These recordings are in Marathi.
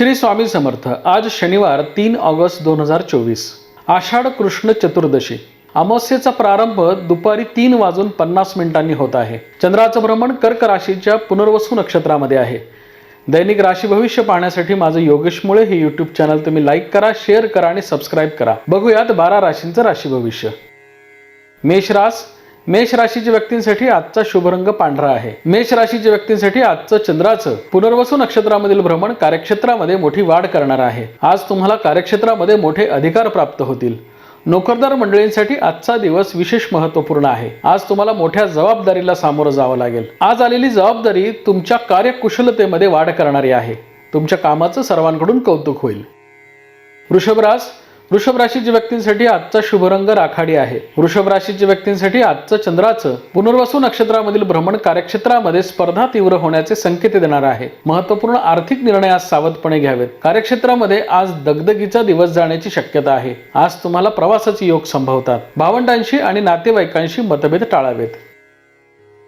श्री स्वामी समर्थ आज शनिवार तीन ऑगस्ट दोन हजार चोवीस. आषाढ कृष्ण चतुर्दशी. अमावस्येचा प्रारंभ दुपारी तीन वाजून पन्नास मिनिटांनी होत आहे. चंद्राचं भ्रमण कर्क राशीच्या पुनर्वसू नक्षत्रामध्ये आहे. दैनिक राशी भविष्य पाहण्यासाठी माझं योगेश मुळे हे यूट्यूब चॅनल तुम्ही लाईक करा शेअर करा आणि सबस्क्राईब करा. बघूयात बारा राशींचं राशी भविष्य. मेष रास मेष राशीच्या व्यक्तींसाठी आजचा शुभ रंग पांढरा आहे. मेष राशीच्या व्यक्तींसाठी आजचं चंद्राचं पुनर्वसू नक्षत्रामधील भ्रमण कार्यक्षेत्रामध्ये मोठी वाढ करणार आहे. आज तुम्हाला कार्यक्षेत्रामध्ये मोठे अधिकार प्राप्त होतील. नोकरदार मंडळींसाठी आजचा दिवस विशेष महत्त्वपूर्ण आहे. आज तुम्हाला मोठ्या जबाबदारीला सामोरं जावं लागेल. आज आलेली जबाबदारी तुमच्या कार्यकुशलतेमध्ये वाढ करणारी आहे. तुमच्या कामाचं सर्वांकडून कौतुक होईल. वृषभराज वृषभ राशीच्या व्यक्तींसाठी आजचा शुभ रंग राखाडी आहे. वृषभ राशीच्या व्यक्तींसाठी आजचं चंद्राचं पुनर्वसू नक्षत्रामधील भ्रमण कार्यक्षेत्रामध्ये स्पर्धा तीव्र होण्याचे संकेत देणार आहे. महत्त्वपूर्ण आर्थिक निर्णय आज सावधपणे घ्यावेत. कार्यक्षेत्रामध्ये आज दगदगीचा दिवस जाण्याची शक्यता आहे. आज तुम्हाला प्रवासाचे योग संभवतात. भावंडांशी आणि नातेवाईकांशी मतभेद टाळावेत.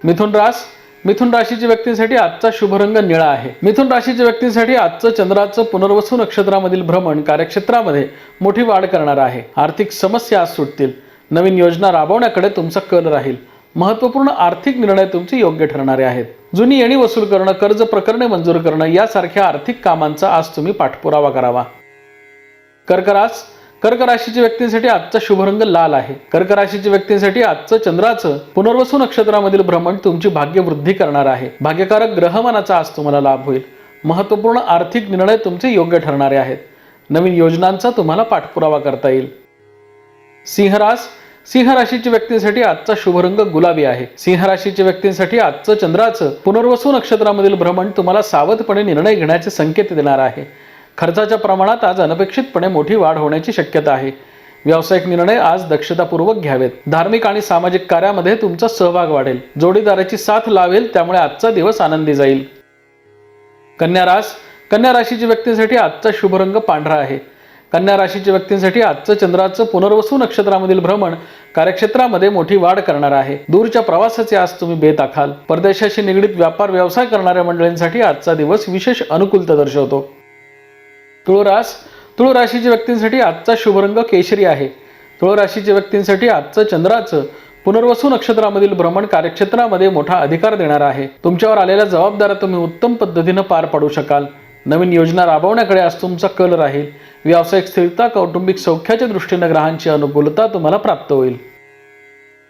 मिथुन रास मिथुन राशीच्या व्यक्तींसाठी आजचा शुभ रंग निळा आहे. मिथुन राशीच्या व्यक्तींसाठी आजचं चंद्राचं पुनर्वसू नक्षत्रामधील भ्रमण कार्यक्षेत्रामध्ये मोठी वाढ करणार आहे. आर्थिक समस्या आज सुटतील. नवीन योजना राबवण्याकडे तुमचा कल राहील. महत्त्वपूर्ण आर्थिक निर्णय तुमचे योग्य ठरणारे आहेत. जुनी येणी वसूल करणं कर्ज प्रकरणे मंजूर करणं यासारख्या आर्थिक कामांचा आज तुम्ही पाठपुरावा करावा. कर्करास कर्क राशीच्या व्यक्तींसाठी आजचा शुभरंग लाल आहे. कर्क राशीच्या व्यक्तींसाठी आजचं चंद्राचं पुनर्वसू नक्षत्रामधील भ्रमण तुमची भाग्यवृद्धी करणार आहे. भाग्यकारक ग्रहमानाचा आज तुम्हाला लाभ होईल. महत्त्वपूर्ण आर्थिक निर्णय तुमचे योग्य ठरणारे आहेत. नवीन योजनांचा तुम्हाला पाठपुरावा करता येईल. सिंहरास सिंह राशीच्या व्यक्तींसाठी आजचा शुभरंग गुलाबी आहे. सिंह राशीच्या व्यक्तींसाठी आजचं चंद्राचं पुनर्वसू नक्षत्रामधील भ्रमण तुम्हाला सावधपणे निर्णय घेण्याचे संकेत देणार आहे. खर्चाच्या प्रमाणात आज अनपेक्षितपणे मोठी वाढ होण्याची शक्यता आहे. व्यावसायिक निर्णय आज दक्षतापूर्वक घ्यावेत. धार्मिक आणि सामाजिक कार्यामध्ये तुमचा सहभाग वाढेल. जोडीदाराची साथ लावेल त्यामुळे आजचा दिवस आनंदी जाईल. कन्या रास. कन्या राशीच्या व्यक्तींसाठी आजचा शुभ रंग पांढरा आहे. कन्या राशीच्या व्यक्तींसाठी आजचं चंद्राचं पुनर्वसू नक्षत्रामधील भ्रमण कार्यक्षेत्रामध्ये मोठी वाढ करणार आहे. दूरच्या प्रवासाचे आज तुम्ही बेत आखाल. परदेशाशी निगडीत व्यापार व्यवसाय करणाऱ्या मंडळींसाठी आजचा दिवस विशेष अनुकूलता दर्शवतो. तुळरास तुळराशीच्या तुळ राशीच्या व्यक्तींसाठी आजचा शुभरंग केशरी आहे. तुळ राशीच्या व्यक्तींसाठी आजचं चंद्राचं पुनर्वसू नक्षत्रामधील भ्रमण कार्यक्षेत्रामध्ये मोठा अधिकार देणार आहे. तुमच्यावर आलेल्या जबाबदाऱ्या तुम्ही उत्तम पद्धतीनं पार पाडू शकाल. नवीन योजना राबवण्याकडे आज तुमचा कल राहील. व्यावसायिक स्थिरता कौटुंबिक सौख्याच्या दृष्टीनं ग्रहांची अनुकूलता तुम्हाला प्राप्त होईल.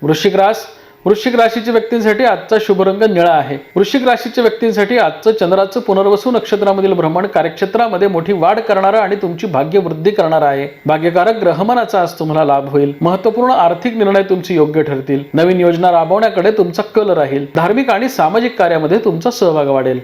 वृश्चिक रास वृश्चिक राशीच्या व्यक्तींसाठी आजचा शुभरंग निळा आहे. वृश्चिक राशीच्या व्यक्तींसाठी आजचं चंद्राचं पुनर्वसू नक्षत्रामधील भ्रमण कार्यक्षेत्रामध्ये मोठी वाढ करणारा आणि तुमची भाग्यवृद्धी करणार आहे. भाग्यकारक ग्रहमानाचा आज तुम्हाला लाभ होईल. महत्त्वपूर्ण आर्थिक निर्णय तुमचे योग्य ठरतील. नवीन योजना राबवण्याकडे तुमचा कल राहील. धार्मिक आणि सामाजिक कार्यामध्ये तुमचा सहभाग वाढेल.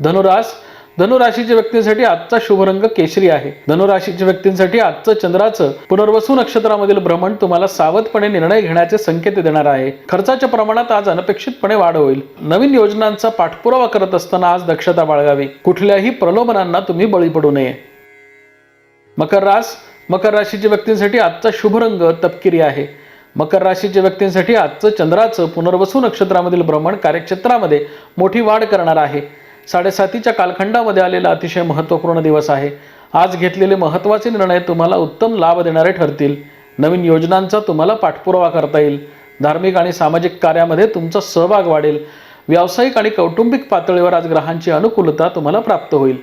धनुरास धनुराशीच्या व्यक्तींसाठी आजचा शुभ रंग केशरी आहे. धनुराशीच्या व्यक्तींसाठी आजचं चंद्राचं पुनर्वसू नक्षत्रामधील भ्रमण तुम्हाला सावधपणे निर्णय घेण्याचे संकेत देणार आहे. खर्चाच्या प्रमाणात आज अनपेक्षितपणे वाढ होईल. नवीन योजनांचा पाठपुरावा करत असताना आज दक्षता बाळगावी. कुठल्याही प्रलोभनांना तुम्ही बळी पडू नये. मकर रास मकर राशीच्या व्यक्तींसाठी आजचा शुभ रंग तपकिरी आहे. मकर राशीच्या व्यक्तींसाठी आजचं चंद्राचं पुनर्वसू नक्षत्रामधील भ्रमण कार्यक्षेत्रामध्ये मोठी वाढ करणार आहे. साडेसातीच्या कालखंडामध्ये आलेला अतिशय महत्त्वपूर्ण दिवस आहे. आज घेतलेले महत्त्वाचे निर्णय तुम्हाला उत्तम लाभ देणारे ठरतील. नवीन योजनांचा तुम्हाला पाठपुरावा करता येईल. धार्मिक आणि सामाजिक कार्यामध्ये तुमचा सहभाग वाढेल. व्यावसायिक आणि कौटुंबिक पातळीवर आज ग्रहांची अनुकूलता तुम्हाला प्राप्त होईल.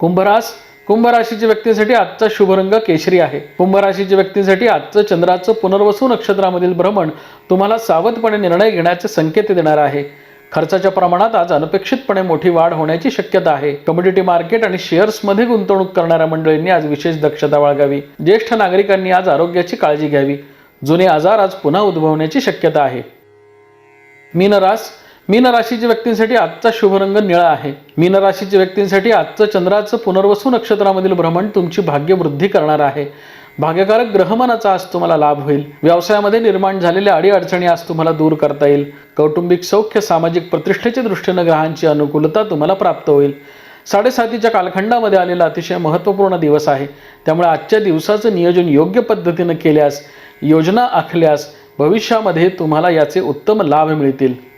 कुंभरास कुंभराशीच्या व्यक्तींसाठी आजचा शुभरंग केशरी आहे. कुंभराशीच्या व्यक्तींसाठी आजचं चंद्राचं पुनर्वसू नक्षत्रामधील भ्रमण तुम्हाला सावधपणे निर्णय घेण्याचे संकेत देणार आहे. खर्चाच्या प्रमाणात आज अनपेक्षितपणे मोठी वाढ होण्याची शक्यता आहे. कमोडिटी मार्केट आणि शेअर्समध्ये गुंतवणूक करणाऱ्या मंडळींनी आज विशेष दक्षता बाळगावी. ज्येष्ठ नागरिकांनी आज आरोग्याची काळजी घ्यावी. जुने आजार आज पुन्हा उद्भवण्याची शक्यता आहे. मीनरास मीन राशीच्या व्यक्तींसाठी आजचा शुभरंग निळा आहे. मीन राशीच्या व्यक्तींसाठी आजचं चंद्राचं पुनर्वसू नक्षत्रामधील भ्रमण तुमची भाग्यवृद्धी करणार आहे. भाग्यकारक ग्रहमानाचा आज तुम्हाला लाभ होईल. व्यवसायामध्ये निर्माण झालेल्या अडीअडचणी आज तुम्हाला दूर करता येईल. कौटुंबिक सौख्य सामाजिक प्रतिष्ठेच्या दृष्टीनं ग्रहांची अनुकूलता तुम्हाला प्राप्त होईल. साडेसातीच्या कालखंडामध्ये आलेला अतिशय महत्त्वपूर्ण दिवस आहे. त्यामुळे आजच्या दिवसाचं नियोजन योग्य पद्धतीनं केल्यास योजना आखल्यास भविष्यामध्ये तुम्हाला याचे उत्तम लाभ मिळतील.